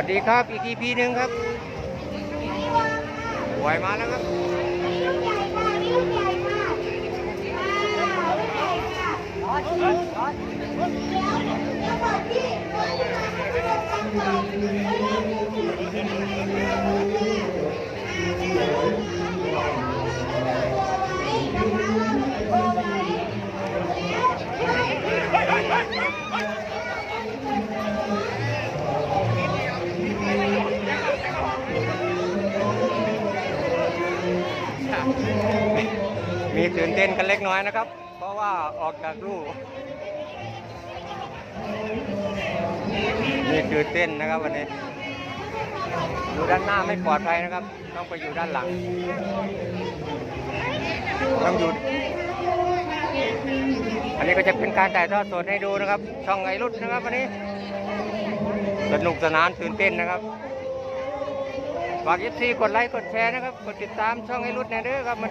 วัสดีครับ อีกอีพีหนึ่งครับไหวมาแล้วครับ มีตื่นเต้นกันเล็กน้อยนะครับ เพราะว่าออกจากลูกมีตื่นเต้นนะครับวันนี้อยู่ด้านหน้าไม่ปลอดภัยนะครับ ต้องไปอยู่ด้านหลัง ต้องอยู่อันนี้ก็จะเป็นการถ่ายทอดสดให้ดูนะครับ ช่องไอรุดนะครับวันนี้ สนุกสนานตื่นเต้นนะครับ ฝากยิปซีกดไลค์กดแชร์นะครับ กดติดตามช่องไอรุดแน่เด้อครับมัน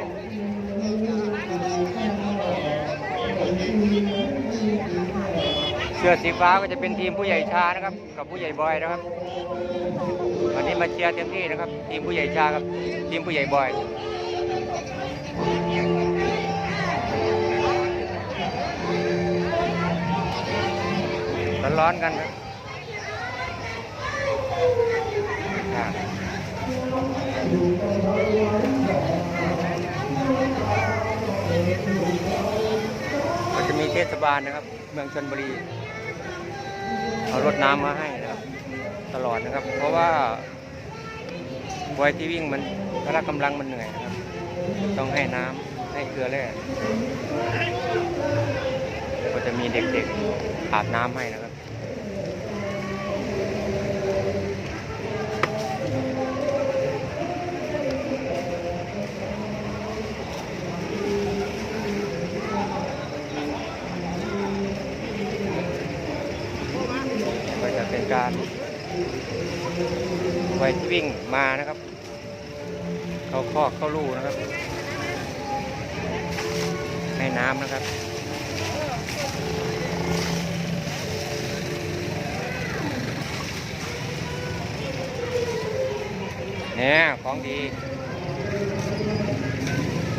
เสื้อสีฟ้าก็จะเป็นทีมผู้ใหญ่ชานะครับ กับผู้ใหญ่บอยนะครับ วันนี้มาเชียร์เต็มที่นะครับ ทีมผู้ใหญ่ชากับทีมผู้ใหญ่บอยร้อนกันนะอ่า ก็จะมีเทศบาลนะครับ เมืองชนบุรี เอารถน้ำมาให้นะครับ ตลอดนะครับ เพราะว่าบอยที่วิ่งมันพละกำลังมันเหนื่อยนะครับ ต้องให้น้ำให้เกลือแร่ก็จะมีเด็กๆอาบน้ำให้นะครับ การไวที่วิ่งมานะครับ เข้าคอกเข้าลู่นะครับ ให้น้ำนะครับเนี่ยของดี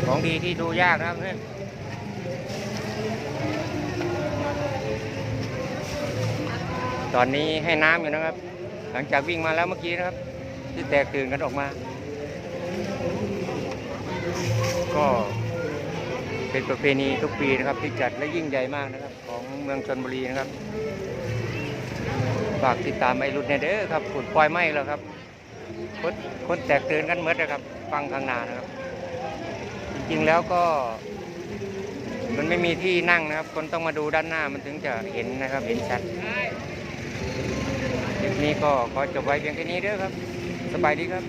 ของดีที่ดูยากนะครับเพื่อน ตอนนี้ให้น้ำอยู่นะครับ หลังจากวิ่งมาแล้วเมื่อกี้นะครับ ที่แตกตื่นกันออกมา ก็เป็นประเพณีทุกปีนะครับ ที่จัดและยิ่งใหญ่มากนะครับ ของเมืองชนบุรีนะครับฝากติดตามไอ้รุ่นเนเด้อครับขุดปล่อยไม้แล้วครับคนคนแตกตื่นกันเมื่อนะครับ ฟังข้างหน้านะครับ จริงๆแล้วก็ มันไม่มีที่นั่งนะครับ คนต้องมาดูด้านหน้ามันถึงจะเห็นนะครับ เห็นชัด คลิปนี้ก็ขอจบไว้เพียงแค่นี้เด้อครับ สบายดีครับ